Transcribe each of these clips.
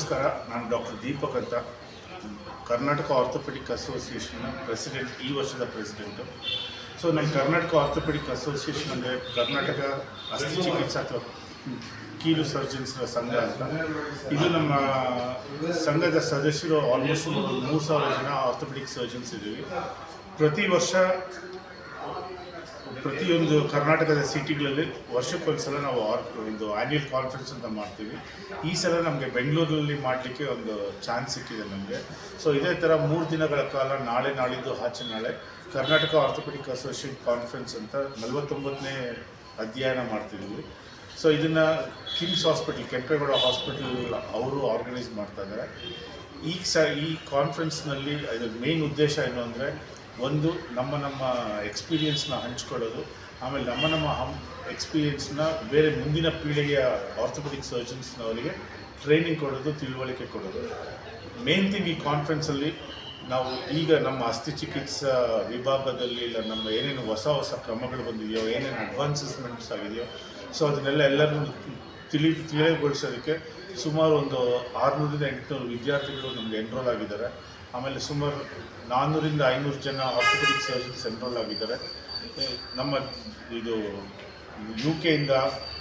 ನಮಸ್ಕಾರ, ನಾನು ಡಾಕ್ಟರ್ ದೀಪಕ್ ಅಂತ. ಕರ್ನಾಟಕ ಆರ್ಥೋಪೆಡಿಕ್ ಅಸೋಸಿಯೇಷನ್ನ ಪ್ರೆಸಿಡೆಂಟ್ ಈ ವರ್ಷದ ಪ್ರೆಸಿಡೆಂಟು ಸೊ ನಾನು ಕರ್ನಾಟಕ ಆರ್ಥೋಪೆಡಿಕ್ ಅಸೋಸಿಯೇಷನ್ ಅಂದರೆ ಕರ್ನಾಟಕ ಅಸ್ಥಿ ಚಿಕಿತ್ಸಾ ಅಥವಾ ಕೀಲು ಸರ್ಜನ್ಸ್ನ ಸಂಘ ಅಂತ. ಇದು ನಮ್ಮ ಸಂಘದ ಸದಸ್ಯರು ಆಲ್ಮೋಸ್ಟ್ ಮೂರು ಸಾವಿರ ಜನ ಆರ್ಥೋಪೆಡಿಕ್ ಸರ್ಜನ್ಸ್ ಇದ್ದೀವಿ. ಪ್ರತಿ ವರ್ಷ ಪ್ರತಿಯೊಂದು ಕರ್ನಾಟಕದ ಸಿಟಿಗಳಲ್ಲಿ ವರ್ಷಕ್ಕೊಂದ್ಸಲ ನಾವು ಆರ್- ಒಂದು ಆ್ಯನ್ಯುಯಲ್ ಕಾನ್ಫರೆನ್ಸ್ ಅಂತ ಮಾಡ್ತೀವಿ. ಈ ಸಲ ನಮಗೆ ಬೆಂಗಳೂರಲ್ಲಿ ಮಾಡಲಿಕ್ಕೆ ಒಂದು ಚಾನ್ಸ್ ಸಿಕ್ಕಿದೆ ನಮಗೆ. ಸೊ ಇದೇ ಥರ ಮೂರು ದಿನಗಳ ಕಾಲ ನಾಳೆ ನಾಳಿದ್ದು ಆಚೆ ನಾಳೆ ಕರ್ನಾಟಕ ಆರ್ಥೋಪೆಡಿಕ್ ಅಸೋಸಿಯೇಷನ್ ಕಾನ್ಫರೆನ್ಸ್ ಅಂತ ನಲವತ್ತೊಂಬತ್ತನೇ ಅಧ್ಯಯನ ಮಾಡ್ತಿದ್ದೀವಿ ಸೊ ಇದನ್ನು ಕಿಮ್ಸ್ ಹಾಸ್ಪಿಟಲ್ ಕೆಂಪೇಗೌಡ ಹಾಸ್ಪಿಟಲ್ ಅವರು ಆರ್ಗನೈಸ್ ಮಾಡ್ತಾ ಇದ್ದಾರೆ ಈ ಸ ಈ ಕಾನ್ಫರೆನ್ಸ್ನಲ್ಲಿ ಇದು ಮೇನ್ ಉದ್ದೇಶ ಏನು ಅಂದರೆ ಒಂದು ನಮ್ಮ ನಮ್ಮ ಎಕ್ಸ್ಪೀರಿಯೆನ್ಸ್ನ ಹಂಚ್ಕೊಳ್ಳೋದು, ಆಮೇಲೆ ನಮ್ಮ ನಮ್ಮ ಹಮ್ ಎಕ್ಸ್ಪೀರಿಯೆನ್ಸ್ನ ಬೇರೆ ಮುಂದಿನ ಪೀಳಿಗೆಯ ಆರ್ಥೋಪೆಡಿಕ್ ಸರ್ಜನ್ಸ್ನವರಿಗೆ ಟ್ರೈನಿಂಗ್ ಕೊಡೋದು, ತಿಳುವಳಿಕೆ ಕೊಡೋದು. ಮೇನ್ ಥಿಂಗ್ ಈ ಕಾನ್ಫರೆನ್ಸಲ್ಲಿ ನಾವು ಈಗ ನಮ್ಮ ಅಸ್ಥಿ ಚಿಕಿತ್ಸಾ ವಿಭಾಗದಲ್ಲಿ ಇಲ್ಲ, ನಮ್ಮ ಏನೇನು ಹೊಸ ಹೊಸ ಕ್ರಮಗಳು ಬಂದಿದೆಯೋ, ಏನೇನು ಅಡ್ವಾನ್ಸಸ್ಮೆಂಟ್ಸ್ ಆಗಿದೆಯೋ ಸೊ ಅದನ್ನೆಲ್ಲ ಎಲ್ಲರೂ ತಿಳಿ, ತಿಳಿಗೊಳಿಸೋದಕ್ಕೆ ಸುಮಾರು ಒಂದು ಆರುನೂರಿಂದ ಎಂಟುನೂರು ವಿದ್ಯಾರ್ಥಿಗಳು ನಮಗೆ ಎನ್ರೋಲ್ ಆಗಿದ್ದಾರೆ. ಆಮೇಲೆ ಸುಮಾರು ನಾನ್ನೂರಿಂದ ಐನೂರು ಜನ ಆರ್ಥೋಪೆಡಿಕ್ ಸರ್ಜನ್ಸ್ ಎನ್ರೋಲ್ ಆಗಿದ್ದಾರೆ. ನಮ್ಮ ಇದು ಯು ಕೆಯಿಂದ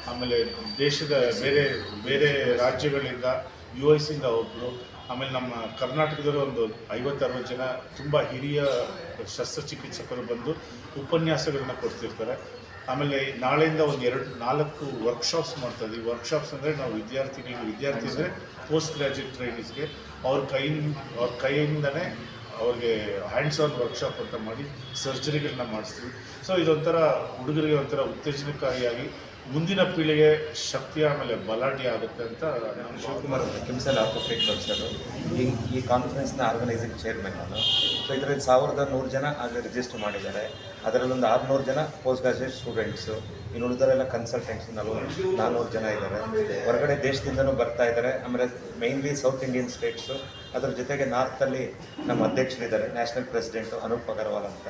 ಆಮೇಲೆ ದೇಶದ ಬೇರೆ ಬೇರೆ ರಾಜ್ಯಗಳಿಂದ ಯು ಎಸ್ ಇಂದ ಒಬ್ಬರು ಆಮೇಲೆ ನಮ್ಮ ಕರ್ನಾಟಕದಲ್ಲಿ ಒಂದು ಐವತ್ತರವತ್ತು ಜನ ತುಂಬ ಹಿರಿಯ ಶಸ್ತ್ರಚಿಕಿತ್ಸಕರು ಬಂದು ಉಪನ್ಯಾಸಗಳನ್ನ ಕೊಡ್ತಿರ್ತಾರೆ. ಆಮೇಲೆ ನಾಳೆಯಿಂದ ಒಂದು ಎರಡು, ನಾಲ್ಕು ವರ್ಕ್ಶಾಪ್ಸ್ ಮಾಡ್ತಾ ಇದ್ದೀವಿ ವರ್ಕ್ಶಾಪ್ಸ್ ಅಂದರೆ ನಾವು ವಿದ್ಯಾರ್ಥಿಗಳಿಗೆ ವಿದ್ಯಾರ್ಥಿ ಅಂದರೆ ಪೋಸ್ಟ್ ಗ್ರ್ಯಾಜುಯೇಟ್ ಟ್ರೈನೀಸ್ಗೆ ಅವ್ರ ಕೈಯಿಂದ ಅವ್ರ ಕೈಯಿಂದನೇ ಅವ್ರಿಗೆ ಹ್ಯಾಂಡ್ಸ್ ಆನ್ ವರ್ಕ್ಶಾಪ್ ಅಂತ ಮಾಡಿ ಸರ್ಜರಿಗಳನ್ನ ಮಾಡಿಸ್ತೀವಿ. ಸೊ ಇದೊಂಥರ ಹುಡುಗರಿಗೆ ಒಂಥರ ಉತ್ತೇಜನಕಾರಿಯಾಗಿ ಮುಂದಿನ ಪೀಳಿಗೆ ಶಕ್ತಿ ಆಮೇಲೆ ಬಲಾಢ್ಯ ಆಗುತ್ತೆ ಅಂತ ಶಿವಕುಮಾರ್ ಅವರು, ಕಿಮ್ಸಲ್ ಡಾಕ್ಟರು ಈ ಈ ಕಾನ್ಫರೆನ್ಸ್ನ ಆರ್ಗನೈಸಿಂಗ್ ಚೇರ್ಮನ್ ನಾನು. ಸೊ ಇದರಲ್ಲಿ ಸಾವಿರದ ನೂರು ಜನ ಆಗ ರಿಜಿಸ್ಟರ್ ಮಾಡಿದ್ದಾರೆ. ಅದರಲ್ಲೊಂದು ಆರುನೂರು ಜನ ಪೋಸ್ಟ್ ಗ್ರಾಜುಯೇಟ್ ಸ್ಟೂಡೆಂಟ್ಸು ಇನ್ನು ಉಳಿದರೆಲ್ಲ ಕನ್ಸಲ್ಟೆಂಟ್ಸ್ ನಲ್ವತ್ತು ನಾನ್ನೂರು ಜನ ಇದ್ದಾರೆ. ಹೊರಗಡೆ ದೇಶದಿಂದನೂ ಬರ್ತಾ ಇದ್ದಾರೆ. ಆಮೇಲೆ ಮೈನ್ಲಿ ಸೌತ್ ಇಂಡಿಯನ್ ಸ್ಟೇಟ್ಸು ಅದ್ರ ಜೊತೆಗೆ ನಾರ್ತಲ್ಲಿ ನಮ್ಮ ಅಧ್ಯಕ್ಷರಿದ್ದಾರೆ ನ್ಯಾಷನಲ್ ಪ್ರೆಸಿಡೆಂಟು ಅನೂಪ್ ಅಗರ್ವಾಲ್ ಅಂತ.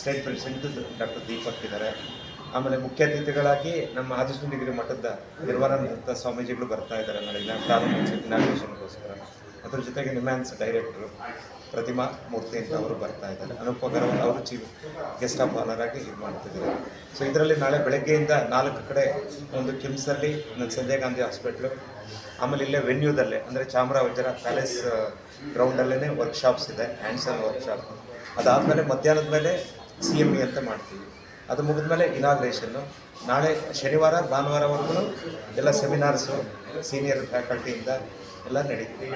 ಸ್ಟೇಟ್ ಪ್ರೆಸಿಡೆಂಟ್ ಡಾಕ್ಟರ್ ದೀಪಕ್ ಇದ್ದಾರೆ. ಆಮೇಲೆ ಮುಖ್ಯ ಅತಿಥಿಗಳಾಗಿ ನಮ್ಮ ಆದಿಶೃಂಗಗಿರಿ ಮಠದ ನಿರ್ವಾಣಾನಂದ ಸ್ವಾಮೀಜಿಗಳು ಬರ್ತಾ ಇದ್ದಾರೆ ನಾಳೆ ಪ್ರಾರಂಭ ಇನಾಗ್ರೇಷನ್ಗೋಸ್ಕರ ಅದ್ರ ಜೊತೆಗೆ ನಿಮ್ಯಾನ್ಸ್ ಡೈರೆಕ್ಟರು ಪ್ರತಿಮಾ ಮೂರ್ತಿ ಅಂತ ಅವರು ಬರ್ತಾ ಇದ್ದಾರೆ. ಅನೂಪ್ ಅವರು ಚೀಫ್ ಗೆಸ್ಟ್ ಆಫ್ ಆನರ್ ಆಗಿ ಇದು ಮಾಡ್ತಿದ್ದಾರೆ. ಸೊ ಇದರಲ್ಲಿ ನಾಳೆ ಬೆಳಗ್ಗೆಯಿಂದ ನಾಲ್ಕು ಕಡೆ ಒಂದು ಕಿಮ್ಸಲ್ಲಿ ಸಂಜಯ್ ಗಾಂಧಿ ಹಾಸ್ಪಿಟ್ಲು, ಆಮೇಲೆ ಇಲ್ಲೇ ವೆನ್ಯೂದಲ್ಲೇ, ಅಂದರೆ ಚಾಮರಾಜರ ಪ್ಯಾಲೇಸ್ ಗ್ರೌಂಡಲ್ಲೇ ವರ್ಕ್ಶಾಪ್ಸ್ ಇದೆ ಹ್ಯಾಂಡ್ಸ್ ಆನ್ ವರ್ಕ್ಶಾಪ್ ಅದಾದಮೇಲೆ ಮಧ್ಯಾಹ್ನದ ಮೇಲೆ ಸಿ ಎಂ ಇ ಅಂತ ಮಾಡ್ತೀವಿ. ಅದು ಮುಗಿದ ಮೇಲೆ ಇನಾಗ್ರೇಷನ್ನು ನಾಳೆ ಶನಿವಾರ ಭಾನುವಾರವರೆಗೂ ಎಲ್ಲ ಸೆಮಿನಾರ್ಸು ಸೀನಿಯರ್ ಫ್ಯಾಕಲ್ಟಿಯಿಂದ ಎಲ್ಲ ನಡೀತೀವಿ